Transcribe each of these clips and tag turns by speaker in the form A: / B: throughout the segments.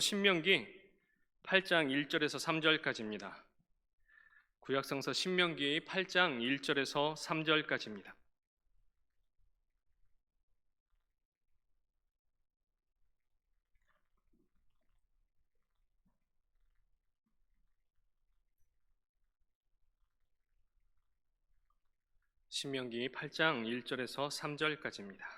A: 신명기 8장 1절에서 3절까지입니다. 구약성서 신명기 8장 1절에서 3절까지입니다. 신명기 8장 1절에서 3절까지입니다.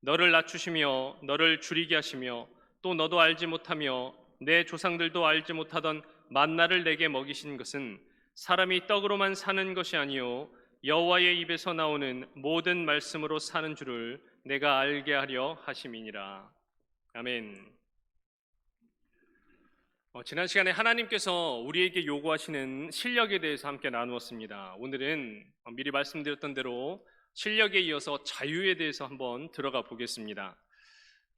A: 너를 낮추시며 너를 줄이게 하시며 또 너도 알지 못하며 내 조상들도 알지 못하던 만나를 내게 먹이신 것은 사람이 떡으로만 사는 것이 아니요 여호와의 입에서 나오는 모든 말씀으로 사는 줄을 내가 알게 하려 하심이니라. 아멘. 어, 지난 시간에 하나님께서 우리에게 요구하시는 실력에 대해서 함께 나누었습니다. 오늘은 어, 미리 말씀드렸던 대로 실력에 이어서 자유에 대해서 한번 들어가 보겠습니다.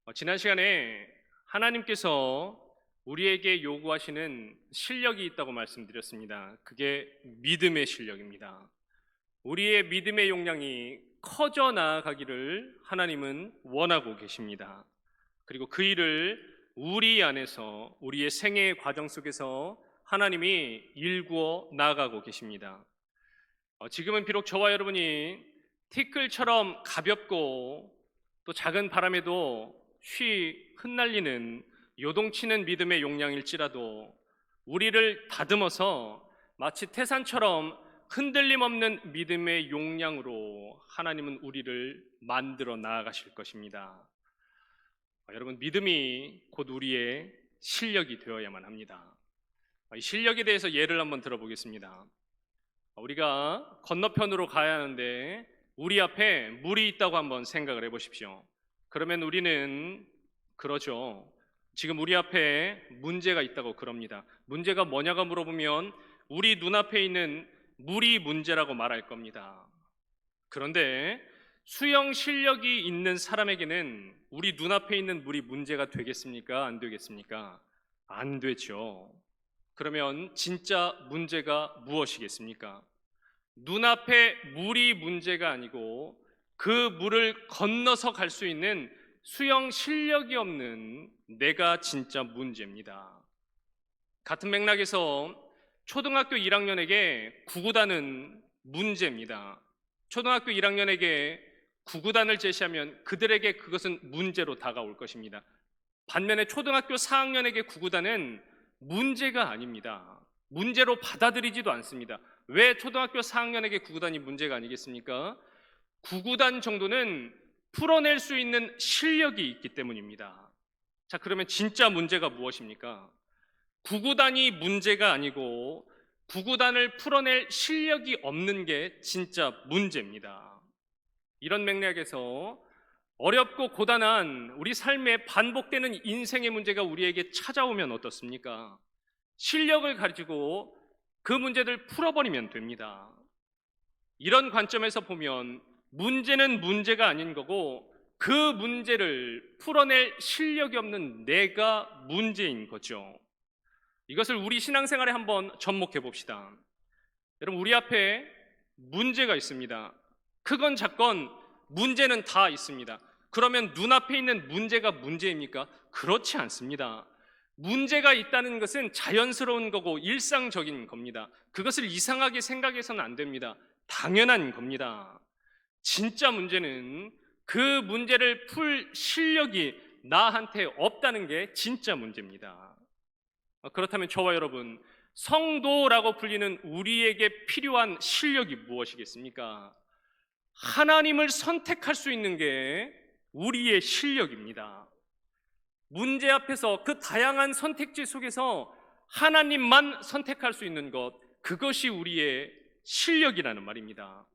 A: 어, 지난 시간에 하나님께서 우리에게 요구하시는 실력이 있다고 말씀드렸습니다. 그게 믿음의 실력입니다. 우리의 믿음의 용량이 커져 나아가기를 하나님은 원하고 계십니다. 그리고 그 일을 우리 안에서 우리의 생애의 과정 속에서 하나님이 일구어 나아가고 계십니다. 어, 지금은 비록 저와 여러분이 티끌처럼 가볍고 또 작은 바람에도 쉬 흩날리는 요동치는 믿음의 용량일지라도 우리를 다듬어서 마치 태산처럼 흔들림 없는 믿음의 용량으로 하나님은 우리를 만들어 나아가실 것입니다. 아, 여러분 믿음이 곧 우리의 실력이 되어야만 합니다. 아, 이 실력에 대해서 예를 한번 들어보겠습니다. 아, 우리가 건너편으로 가야 하는데 우리 앞에 물이 있다고 한번 생각을 해보십시오. 그러면 우리는 그러죠. 지금 우리 앞에 문제가 있다고 그럽니다. 문제가 뭐냐고 물어보면 우리 눈앞에 있는 물이 문제라고 말할 겁니다. 그런데 수영 실력이 있는 사람에게는 우리 눈앞에 있는 물이 문제가 되겠습니까? 안 되겠습니까? 안 되죠. 그러면 진짜 문제가 무엇이겠습니까? 눈앞에 물이 문제가 아니고 그 물을 건너서 갈 수 있는 수영 실력이 없는 내가 진짜 문제입니다. 같은 맥락에서 초등학교 1학년에게 구구단은 문제입니다. 초등학교 1학년에게 구구단을 제시하면 그들에게 그것은 문제로 다가올 것입니다. 반면에 초등학교 4학년에게 구구단은 문제가 아닙니다. 문제로 받아들이지도 않습니다. 왜 초등학교 4학년에게 구구단이 문제가 아니겠습니까? 구구단 정도는 풀어낼 수 있는 실력이 있기 때문입니다. 자, 그러면 진짜 문제가 무엇입니까? 구구단이 문제가 아니고 구구단을 풀어낼 실력이 없는 게 진짜 문제입니다. 이런 맥락에서 어렵고 고단한 우리 삶에 반복되는 인생의 문제가 우리에게 찾아오면 어떻습니까? 실력을 가지고 그 문제들 풀어버리면 됩니다. 이런 관점에서 보면 문제는 문제가 아닌 거고 그 문제를 풀어낼 실력이 없는 내가 문제인 거죠. 이것을 우리 신앙생활에 한번 접목해 봅시다. 여러분, 우리 앞에 문제가 있습니다. 크건 작건 문제는 다 있습니다. 그러면 눈앞에 있는 문제가 문제입니까? 그렇지 않습니다. 문제가 있다는 것은 자연스러운 거고 일상적인 겁니다. 그것을 이상하게 생각해서는 안 됩니다. 당연한 겁니다. 진짜 문제는 그 문제를 풀 실력이 나한테 없다는 게 진짜 문제입니다. 그렇다면 저와 여러분, 성도라고 불리는 우리에게 필요한 실력이 무엇이겠습니까? 하나님을 선택할 수 있는 게 우리의 실력입니다. 문제 앞에서 그 다양한 선택지 속에서 하나님만 선택할 수 있는 것, 그것이 우리의 실력이라는 말입니다.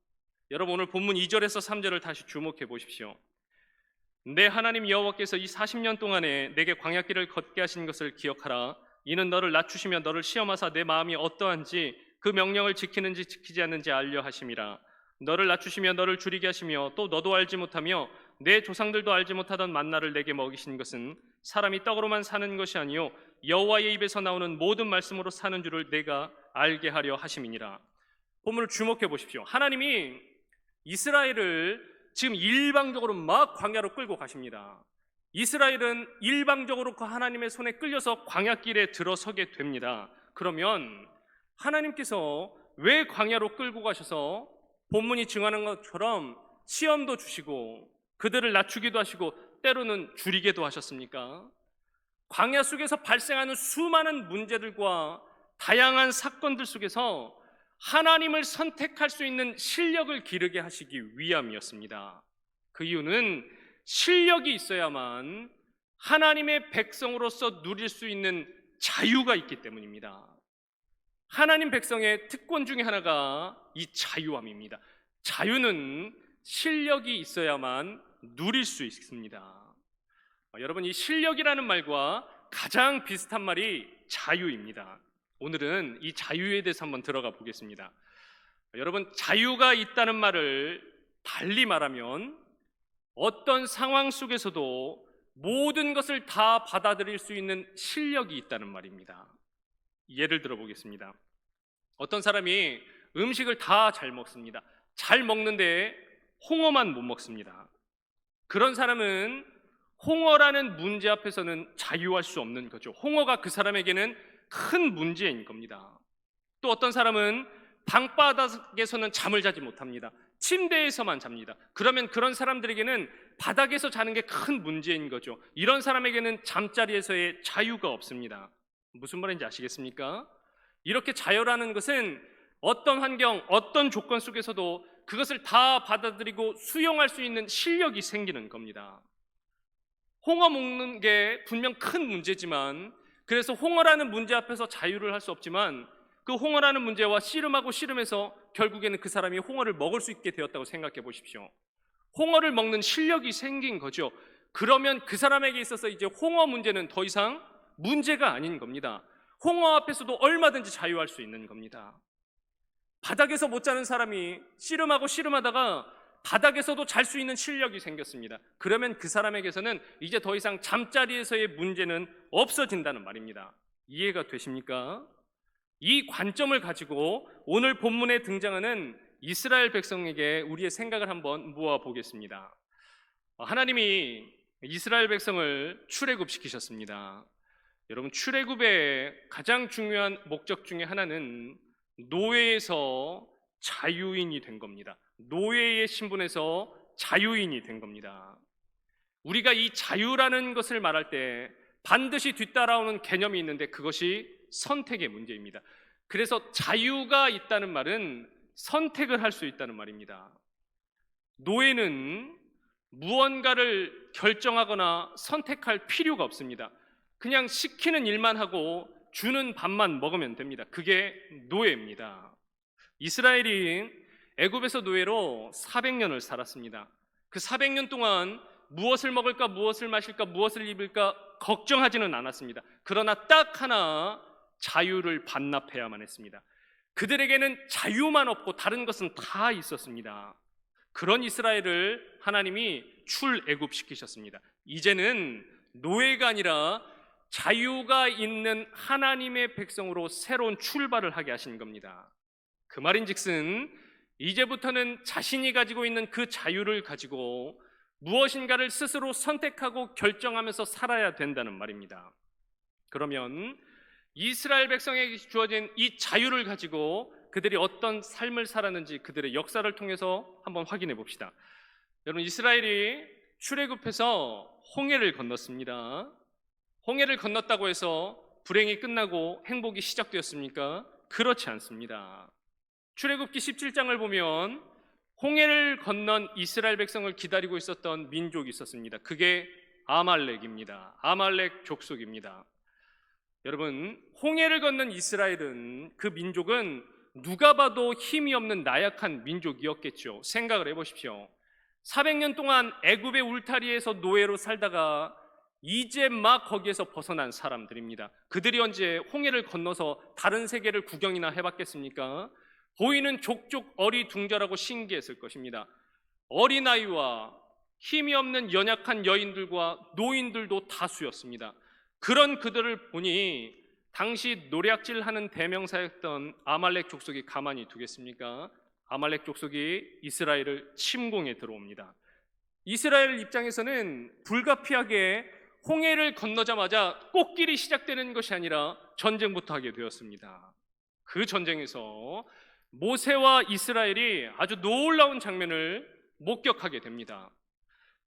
A: 여러분 오늘 본문 2절에서 3절을 다시 주목해 보십시오. 내 하나님 여호와께서 이 40년 동안에 내게 광야길을 걷게 하신 것을 기억하라. 이는 너를 낮추시며 너를 시험하사 내 마음이 어떠한지 그 명령을 지키는지 지키지 않는지 알려 하심이라. 너를 낮추시며 너를 줄이게 하시며 또 너도 알지 못하며 내 조상들도 알지 못하던 만나를 내게 먹이신 것은 사람이 떡으로만 사는 것이 아니요 여호와의 입에서 나오는 모든 말씀으로 사는 줄을 내가 알게 하려 하심이니라. 본문을 주목해 보십시오. 하나님이 이스라엘을 지금 일방적으로 막 광야로 끌고 가십니다. 이스라엘은 일방적으로 그 하나님의 손에 끌려서 광야길에 들어서게 됩니다. 그러면 하나님께서 왜 광야로 끌고 가셔서 본문이 증하는 것처럼 시험도 주시고 그들을 낮추기도 하시고 때로는 줄이게도 하셨습니까? 광야 속에서 발생하는 수많은 문제들과 다양한 사건들 속에서 하나님을 선택할 수 있는 실력을 기르게 하시기 위함이었습니다. 그 이유는 실력이 있어야만 하나님의 백성으로서 누릴 수 있는 자유가 있기 때문입니다. 하나님 백성의 특권 중에 하나가 이 자유함입니다. 자유는 실력이 있어야만 누릴 수 있습니다. 어, 여러분, 이 실력이라는 말과 가장 비슷한 말이 자유입니다. 오늘은 이 자유에 대해서 한번 들어가 보겠습니다. 여러분, 자유가 있다는 말을 달리 말하면 어떤 상황 속에서도 모든 것을 다 받아들일 수 있는 실력이 있다는 말입니다. 예를 들어 보겠습니다. 어떤 사람이 음식을 다 잘 먹습니다. 잘 먹는데 홍어만 못 먹습니다. 그런 사람은 홍어라는 문제 앞에서는 자유할 수 없는 거죠. 홍어가 그 사람에게는 큰 문제인 겁니다. 또 어떤 사람은 방바닥에서는 잠을 자지 못합니다. 침대에서만 잡니다. 그러면 그런 사람들에게는 바닥에서 자는 게 큰 문제인 거죠. 이런 사람에게는 잠자리에서의 자유가 없습니다. 무슨 말인지 아시겠습니까? 이렇게 자유라는 것은 어떤 환경, 어떤 조건 속에서도 그것을 다 받아들이고 수용할 수 있는 실력이 생기는 겁니다. 홍어 먹는 게 분명 큰 문제지만 그래서 홍어라는 문제 앞에서 자유를 할 수 없지만 그 홍어라는 문제와 씨름하고 씨름해서 결국에는 그 사람이 홍어를 먹을 수 있게 되었다고 생각해 보십시오. 홍어를 먹는 실력이 생긴 거죠. 그러면 그 사람에게 있어서 이제 홍어 문제는 더 이상 문제가 아닌 겁니다. 홍어 앞에서도 얼마든지 자유할 수 있는 겁니다. 바닥에서 못 자는 사람이 씨름하고 씨름하다가 바닥에서도 잘 수 있는 실력이 생겼습니다. 그러면 그 사람에게서는 이제 더 이상 잠자리에서의 문제는 없어진다는 말입니다. 이해가 되십니까? 이 관점을 가지고 오늘 본문에 등장하는 이스라엘 백성에게 우리의 생각을 한번 모아 보겠습니다. 하나님이 이스라엘 백성을 출애굽시키셨습니다. 여러분 출애굽의 가장 중요한 목적 중에 하나는 노예에서 자유인이 된 겁니다. 노예의 신분에서 자유인이 된 겁니다. 우리가 이 자유라는 것을 말할 때 반드시 뒤따라오는 개념이 있는데 그것이 선택의 문제입니다. 그래서 자유가 있다는 말은 선택을 할 수 있다는 말입니다. 노예는 무언가를 결정하거나 선택할 필요가 없습니다. 그냥 시키는 일만 하고 주는 밥만 먹으면 됩니다. 그게 노예입니다. 이스라엘이 애굽에서 노예로 400년을 살았습니다. 그 400년 동안 무엇을 먹을까, 무엇을 마실까, 무엇을 입을까 걱정하지는 않았습니다. 그러나 딱 하나 자유를 반납해야만 했습니다. 그들에게는 자유만 없고 다른 것은 다 있었습니다. 그런 이스라엘을 하나님이 출애굽시키셨습니다. 이제는 노예가 아니라 자유가 있는 하나님의 백성으로 새로운 출발을 하게 하신 겁니다. 그 말인즉슨 이제부터는 자신이 가지고 있는 그 자유를 가지고 무엇인가를 스스로 선택하고 결정하면서 살아야 된다는 말입니다. 그러면 이스라엘 백성에게 주어진 이 자유를 가지고 그들이 어떤 삶을 살았는지 그들의 역사를 통해서 한번 확인해 봅시다. 여러분 이스라엘이 출애굽해서 홍해를 건넜습니다. 홍해를 건넜다고 해서 불행이 끝나고 행복이 시작되었습니까? 그렇지 않습니다. 출애굽기 17장을 보면 홍해를 건넌 이스라엘 백성을 기다리고 있었던 민족이 있었습니다. 그게 아말렉입니다. 아말렉 족속입니다. 여러분, 홍해를 건넌 이스라엘은 그 민족은 누가 봐도 힘이 없는 나약한 민족이었겠죠. 생각을 해 보십시오. 400년 동안 애굽의 울타리에서 노예로 살다가 이제 막 거기에서 벗어난 사람들입니다. 그들이 언제 홍해를 건너서 다른 세계를 구경이나 해봤겠습니까? 보이는 족족 어리둥절하고 신기했을 것입니다. 어린아이와 힘이 없는 연약한 여인들과 노인들도 다수였습니다. 그런 그들을 보니 당시 노략질하는 대명사였던 아말렉 족속이 가만히 두겠습니까? 아말렉 족속이 이스라엘을 침공해 들어옵니다. 이스라엘 입장에서는 불가피하게 홍해를 건너자마자 꽃길이 시작되는 것이 아니라 전쟁부터 하게 되었습니다. 그 전쟁에서 모세와 이스라엘이 아주 놀라운 장면을 목격하게 됩니다.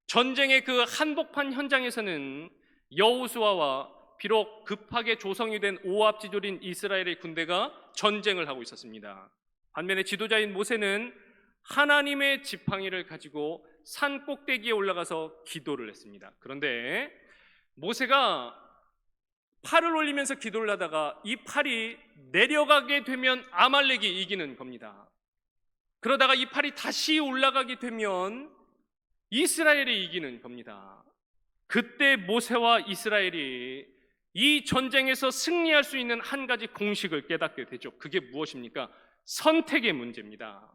A: 전쟁의 그 한복판 현장에서는 여호수아와 비록 급하게 조성이 된 오합지졸인 이스라엘의 군대가 전쟁을 하고 있었습니다. 반면에 지도자인 모세는 하나님의 지팡이를 가지고 산 꼭대기에 올라가서 기도를 했습니다. 그런데 모세가 팔을 올리면서 기도를 하다가 이 팔이 내려가게 되면 아말렉이 이기는 겁니다. 그러다가 이 팔이 다시 올라가게 되면 이스라엘이 이기는 겁니다. 그때 모세와 이스라엘이 이 전쟁에서 승리할 수 있는 한 가지 공식을 깨닫게 되죠. 그게 무엇입니까? 선택의 문제입니다.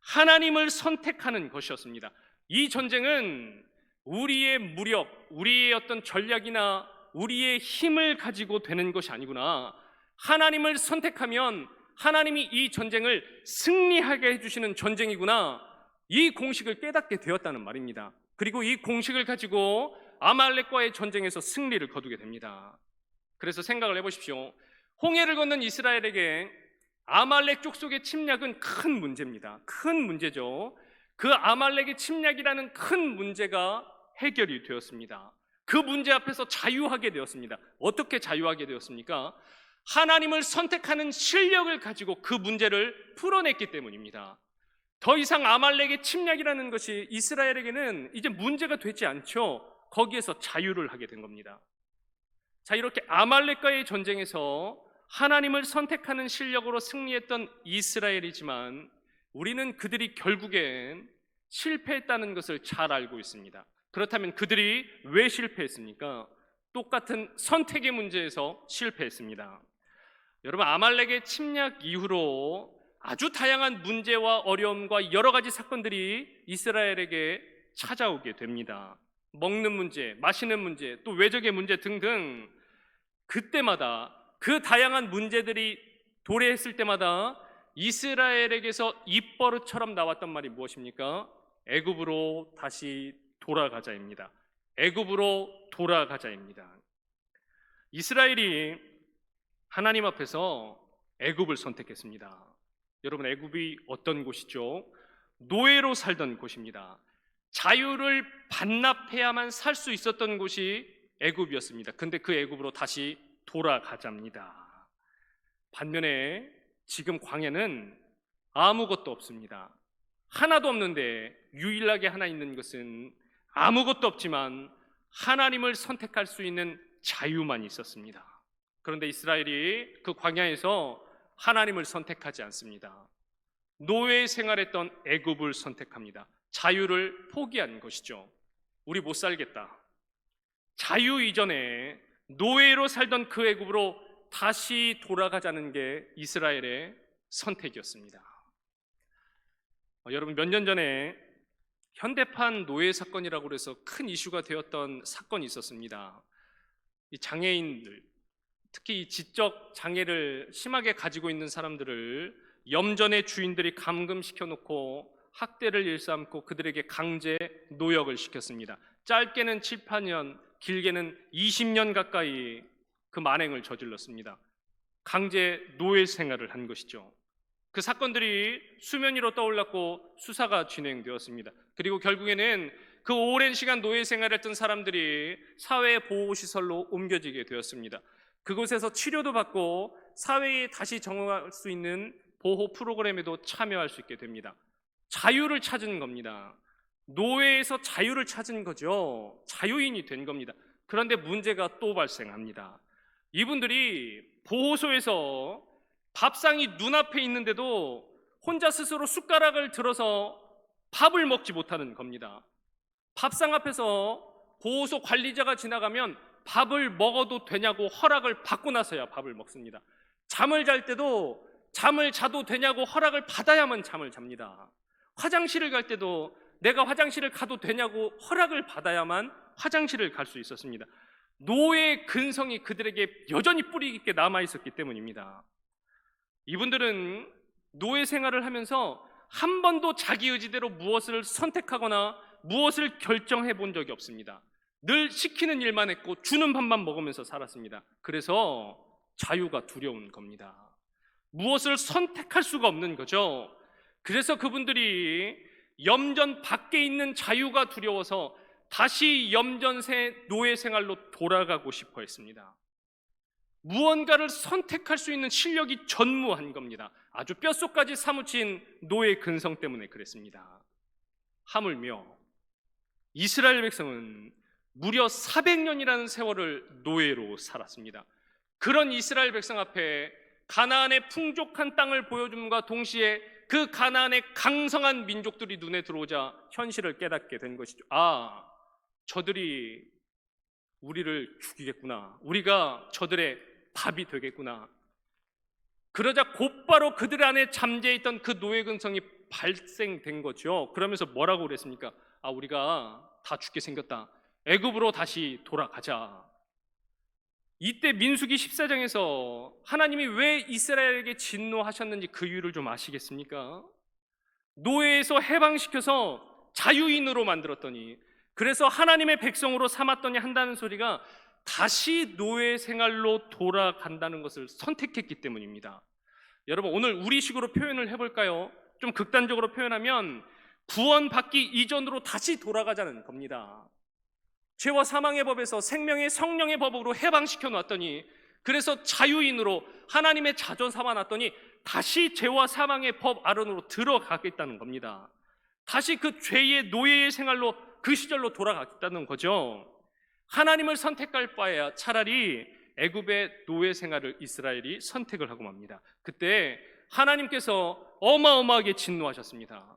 A: 하나님을 선택하는 것이었습니다. 이 전쟁은 우리의 무력, 우리의 어떤 전략이나 우리의 힘을 가지고 되는 것이 아니구나. 하나님을 선택하면 하나님이 이 전쟁을 승리하게 해주시는 전쟁이구나. 이 공식을 깨닫게 되었다는 말입니다. 그리고 이 공식을 가지고 아말렉과의 전쟁에서 승리를 거두게 됩니다. 그래서 생각을 해보십시오. 홍해를 건넌 이스라엘에게 아말렉 족속의 침략은 큰 문제입니다. 큰 문제죠. 그 아말렉의 침략이라는 큰 문제가 해결이 되었습니다. 그 문제 앞에서 자유하게 되었습니다. 어떻게 자유하게 되었습니까? 하나님을 선택하는 실력을 가지고 그 문제를 풀어냈기 때문입니다. 더 이상 아말렉의 침략이라는 것이 이스라엘에게는 이제 문제가 되지 않죠. 거기에서 자유를 하게 된 겁니다. 자, 이렇게 아말렉과의 전쟁에서 하나님을 선택하는 실력으로 승리했던 이스라엘이지만 우리는 그들이 결국엔 실패했다는 것을 잘 알고 있습니다. 그렇다면 그들이 왜 실패했습니까? 똑같은 선택의 문제에서 실패했습니다. 여러분, 아말렉의 침략 이후로 아주 다양한 문제와 어려움과 여러 가지 사건들이 이스라엘에게 찾아오게 됩니다. 먹는 문제, 마시는 문제, 또 외적의 문제 등등 그때마다 그 다양한 문제들이 도래했을 때마다 이스라엘에게서 입버릇처럼 나왔던 말이 무엇입니까? 애굽으로 다시 돌아가자입니다. 애굽으로 돌아가자입니다. 이스라엘이 하나님 앞에서 애굽을 선택했습니다. 여러분 애굽이 어떤 곳이죠? 노예로 살던 곳입니다. 자유를 반납해야만 살 수 있었던 곳이 애굽이었습니다. 근데 그 애굽으로 다시 돌아가자입니다. 반면에 지금 광야는 아무것도 없습니다. 하나도 없는데 유일하게 하나 있는 것은 아무것도 없지만 하나님을 선택할 수 있는 자유만 있었습니다. 그런데 이스라엘이 그 광야에서 하나님을 선택하지 않습니다. 노예 생활했던 애굽을 선택합니다. 자유를 포기한 것이죠. 우리 못 살겠다. 자유 이전에 노예로 살던 그 애굽으로 다시 돌아가자는 게 이스라엘의 선택이었습니다. 어, 여러분 몇 년 전에 현대판 노예 사건이라고 해서 큰 이슈가 되었던 사건이 있었습니다. 이 장애인들, 특히 이 지적 장애를 심하게 가지고 있는 사람들을 염전의 주인들이 감금시켜 놓고 학대를 일삼고 그들에게 강제 노역을 시켰습니다. 짧게는 7, 8년, 길게는 20년 가까이 그 만행을 저질렀습니다. 강제 노예 생활을 한 것이죠. 그 사건들이 수면 위로 떠올랐고 수사가 진행되었습니다. 그리고 결국에는 그 오랜 시간 노예 생활을 했던 사람들이 사회 보호 시설로 옮겨지게 되었습니다. 그곳에서 치료도 받고 사회에 다시 정응할 수 있는 보호 프로그램에도 참여할 수 있게 됩니다. 자유를 찾은 겁니다. 노예에서 자유를 찾은 거죠. 자유인이 된 겁니다. 그런데 문제가 또 발생합니다. 이분들이 보호소에서 밥상이 눈앞에 있는데도 혼자 스스로 숟가락을 들어서 밥을 먹지 못하는 겁니다. 밥상 앞에서 보호소 관리자가 지나가면 밥을 먹어도 되냐고 허락을 받고 나서야 밥을 먹습니다. 잠을 잘 때도 잠을 자도 되냐고 허락을 받아야만 잠을 잡니다. 화장실을 갈 때도 내가 화장실을 가도 되냐고 허락을 받아야만 화장실을 갈 수 있었습니다. 노예의 근성이 그들에게 여전히 뿌리 깊게 남아 있었기 때문입니다. 이분들은 노예 생활을 하면서 한 번도 자기 의지대로 무엇을 선택하거나 무엇을 결정해 본 적이 없습니다. 늘 시키는 일만 했고 주는 밥만 먹으면서 살았습니다. 그래서 자유가 두려운 겁니다. 무엇을 선택할 수가 없는 거죠. 그래서 그분들이 염전 밖에 있는 자유가 두려워서 다시 염전세 노예 생활로 돌아가고 싶어 했습니다. 무언가를 선택할 수 있는 실력이 전무한 겁니다. 아주 뼛속까지 사무친 노예 근성 때문에 그랬습니다. 하물며 이스라엘 백성은 무려 400년이라는 세월을 노예로 살았습니다. 그런 이스라엘 백성 앞에 가나안의 풍족한 땅을 보여줌과 동시에 그 가나안의 강성한 민족들이 눈에 들어오자 현실을 깨닫게 된 것이죠. 아, 저들이 우리를 죽이겠구나. 우리가 저들의 밥이 되겠구나. 그러자 곧바로 그들 안에 잠재 있던 그 노예 근성이 발생된 거죠. 그러면서 뭐라고 그랬습니까? 아, 우리가 다 죽게 생겼다. 애굽으로 다시 돌아가자. 이때 민수기 14장에서 하나님이 왜 이스라엘에게 진노하셨는지 그 이유를 좀 아시겠습니까? 노예에서 해방시켜서 자유인으로 만들었더니 그래서 하나님의 백성으로 삼았더니 한다는 소리가 다시 노예 생활로 돌아간다는 것을 선택했기 때문입니다. 여러분 오늘 우리식으로 표현을 해볼까요? 좀 극단적으로 표현하면 구원받기 이전으로 다시 돌아가자는 겁니다. 죄와 사망의 법에서 생명의 성령의 법으로 해방시켜 놨더니 그래서 자유인으로 하나님의 자존 삼아 놨더니 다시 죄와 사망의 법 아론으로 들어가겠다는 겁니다. 다시 그 죄의 노예의 생활로 그 시절로 돌아가겠다는 거죠. 하나님을 선택할 바에야 차라리 애굽의 노예 생활을 이스라엘이 선택을 하고 맙니다. 그때 하나님께서 어마어마하게 진노하셨습니다.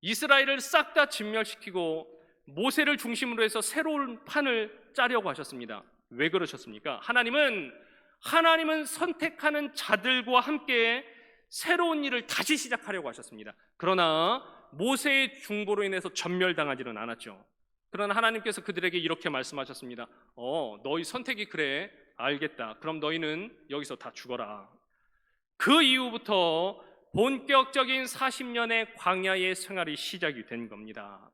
A: 이스라엘을 싹 다 진멸시키고 모세를 중심으로 해서 새로운 판을 짜려고 하셨습니다. 왜 그러셨습니까? 하나님은 하나님은 선택하는 자들과 함께 새로운 일을 다시 시작하려고 하셨습니다. 그러나 모세의 중보로 인해서 전멸당하지는 않았죠. 그러나 하나님께서 그들에게 이렇게 말씀하셨습니다. 어, 너희 선택이 그래. 알겠다. 그럼 너희는 여기서 다 죽어라. 그 이후부터 본격적인 40년의 광야의 생활이 시작이 된 겁니다.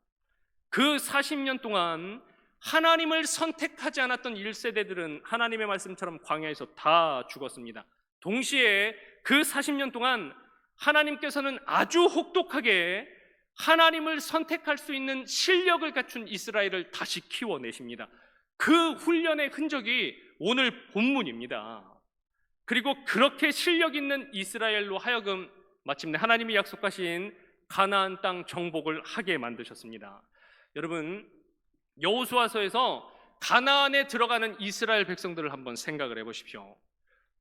A: 그 40년 동안 하나님을 선택하지 않았던 1세대들은 하나님의 말씀처럼 광야에서 다 죽었습니다. 동시에 그 40년 동안 하나님께서는 아주 혹독하게 하나님을 선택할 수 있는 실력을 갖춘 이스라엘을 다시 키워내십니다. 그 훈련의 흔적이 오늘 본문입니다. 그리고 그렇게 실력 있는 이스라엘로 하여금 마침내 하나님이 약속하신 가나안 땅 정복을 하게 만드셨습니다. 여러분 여호수아서에서 가나안에 들어가는 이스라엘 백성들을 한번 생각을 해보십시오.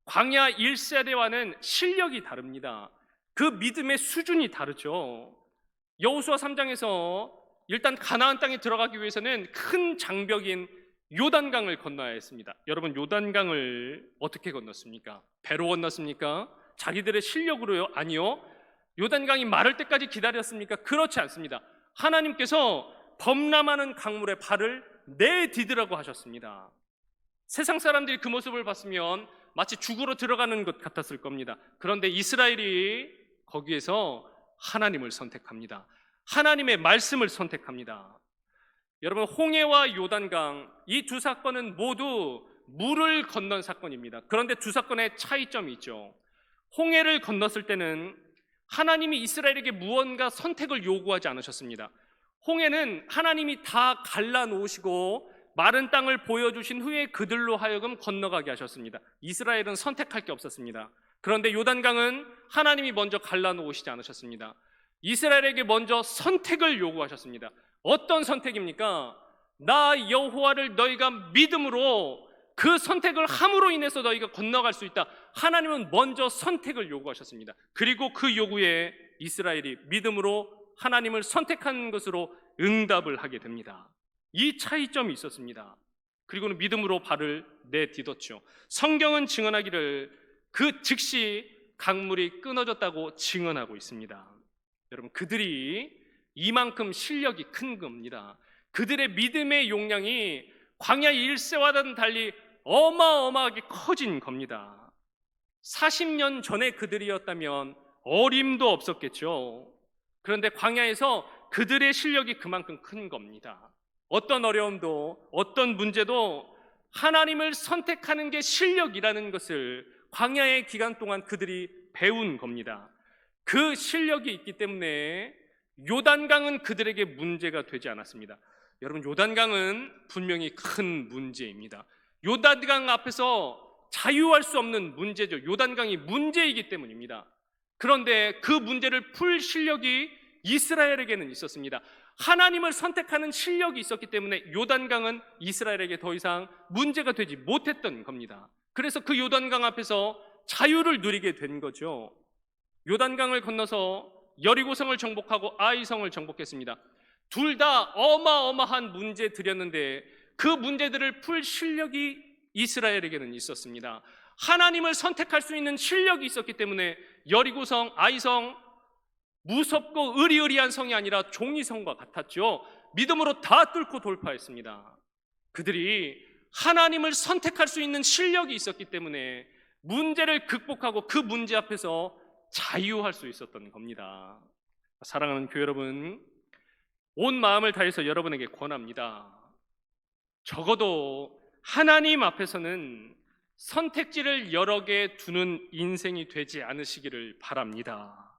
A: 광야 1세대와는 실력이 다릅니다. 그 믿음의 수준이 다르죠. 여호수아 3장에서 일단 가나안 땅에 들어가기 위해서는 큰 장벽인 요단강을 건너야 했습니다. 여러분 요단강을 어떻게 건넜습니까? 배로 건넜습니까? 자기들의 실력으로요? 아니요. 요단강이 마를 때까지 기다렸습니까? 그렇지 않습니다. 하나님께서 범람하는 강물에 발을 내디드라고 하셨습니다. 세상 사람들이 그 모습을 봤으면 마치 죽으러 들어가는 것 같았을 겁니다. 그런데 이스라엘이 거기에서 하나님을 선택합니다. 하나님의 말씀을 선택합니다. 여러분 홍해와 요단강 이 두 사건은 모두 물을 건넌 사건입니다. 그런데 두 사건의 차이점이 있죠. 홍해를 건넜을 때는 하나님이 이스라엘에게 무언가 선택을 요구하지 않으셨습니다. 홍해는 하나님이 다 갈라 놓으시고 마른 땅을 보여주신 후에 그들로 하여금 건너가게 하셨습니다. 이스라엘은 선택할 게 없었습니다. 그런데 요단강은 하나님이 먼저 갈라 놓으시지 않으셨습니다. 이스라엘에게 먼저 선택을 요구하셨습니다. 어떤 선택입니까? 나 여호와를 너희가 믿음으로 그 선택을 함으로 인해서 너희가 건너갈 수 있다. 하나님은 먼저 선택을 요구하셨습니다. 그리고 그 요구에 이스라엘이 믿음으로 하나님을 선택한 것으로 응답을 하게 됩니다. 이 차이점이 있었습니다. 그리고는 믿음으로 발을 내딛었죠. 성경은 증언하기를 그 즉시 강물이 끊어졌다고 증언하고 있습니다. 여러분 그들이 이만큼 실력이 큰 겁니다. 그들의 믿음의 용량이 광야 일세와는 달리 어마어마하게 커진 겁니다. 40년 전에 그들이었다면 어림도 없었겠죠. 그런데 광야에서 그들의 실력이 그만큼 큰 겁니다. 어떤 어려움도 어떤 문제도 하나님을 선택하는 게 실력이라는 것을 광야의 기간 동안 그들이 배운 겁니다. 그 실력이 있기 때문에 요단강은 그들에게 문제가 되지 않았습니다. 여러분 요단강은 분명히 큰 문제입니다. 요단강 앞에서 자유할 수 없는 문제죠. 요단강이 문제이기 때문입니다. 그런데 그 문제를 풀 실력이 이스라엘에게는 있었습니다. 하나님을 선택하는 실력이 있었기 때문에 요단강은 이스라엘에게 더 이상 문제가 되지 못했던 겁니다. 그래서 그 요단강 앞에서 자유를 누리게 된 거죠. 요단강을 건너서 여리고성을 정복하고 아이성을 정복했습니다. 둘 다 어마어마한 문제들이었는데 그 문제들을 풀 실력이 이스라엘에게는 있었습니다. 하나님을 선택할 수 있는 실력이 있었기 때문에 여리고성, 아이성 무섭고 의리의리한 성이 아니라 종이성과 같았죠. 믿음으로 다 뚫고 돌파했습니다. 그들이 하나님을 선택할 수 있는 실력이 있었기 때문에 문제를 극복하고 그 문제 앞에서 자유할 수 있었던 겁니다. 사랑하는 교회 여러분, 온 마음을 다해서 여러분에게 권합니다. 적어도 하나님 앞에서는 선택지를 여러 개 두는 인생이 되지 않으시기를 바랍니다.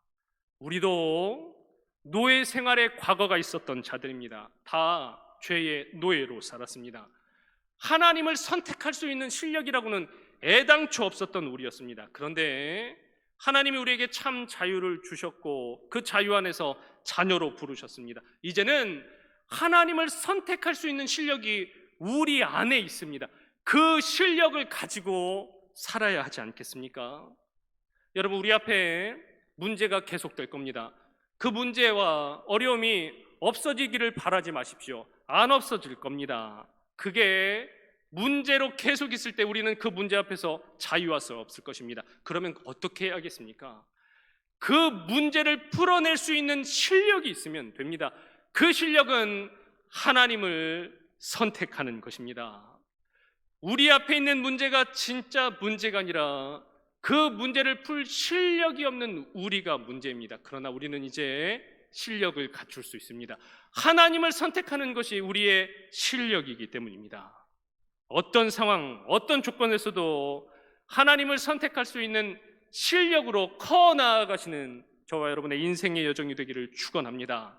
A: 우리도 노예 생활의 과거가 있었던 자들입니다. 다 죄의 노예로 살았습니다. 하나님을 선택할 수 있는 실력이라고는 애당초 없었던 우리였습니다. 그런데 하나님이 우리에게 참 자유를 주셨고 그 자유 안에서 자녀로 부르셨습니다. 이제는 하나님을 선택할 수 있는 실력이 우리 안에 있습니다. 그 실력을 가지고 살아야 하지 않겠습니까? 여러분, 우리 앞에 문제가 계속될 겁니다. 그 문제와 어려움이 없어지기를 바라지 마십시오. 안 없어질 겁니다. 그게 문제로 계속 있을 때 우리는 그 문제 앞에서 자유할 수 없을 것입니다. 그러면 어떻게 해야겠습니까? 그 문제를 풀어낼 수 있는 실력이 있으면 됩니다. 그 실력은 하나님을 선택하는 것입니다. 우리 앞에 있는 문제가 진짜 문제가 아니라 그 문제를 풀 실력이 없는 우리가 문제입니다. 그러나 우리는 이제 실력을 갖출 수 있습니다. 하나님을 선택하는 것이 우리의 실력이기 때문입니다. 어떤 상황, 어떤 조건에서도 하나님을 선택할 수 있는 실력으로 커 나아가시는 저와 여러분의 인생의 여정이 되기를 축원합니다.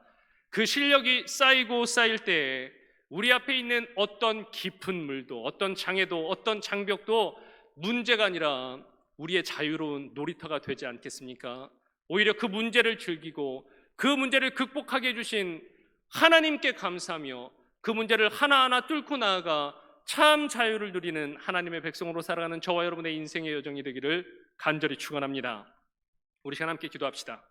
A: 그 실력이 쌓이고 쌓일 때 우리 앞에 있는 어떤 깊은 물도 어떤 장애도 어떤 장벽도 문제가 아니라 우리의 자유로운 놀이터가 되지 않겠습니까? 오히려 그 문제를 즐기고 그 문제를 극복하게 해주신 하나님께 감사하며 그 문제를 하나하나 뚫고 나아가 참 자유를 누리는 하나님의 백성으로 살아가는 저와 여러분의 인생의 여정이 되기를 간절히 축원합니다. 우리 시간 함께 기도합시다.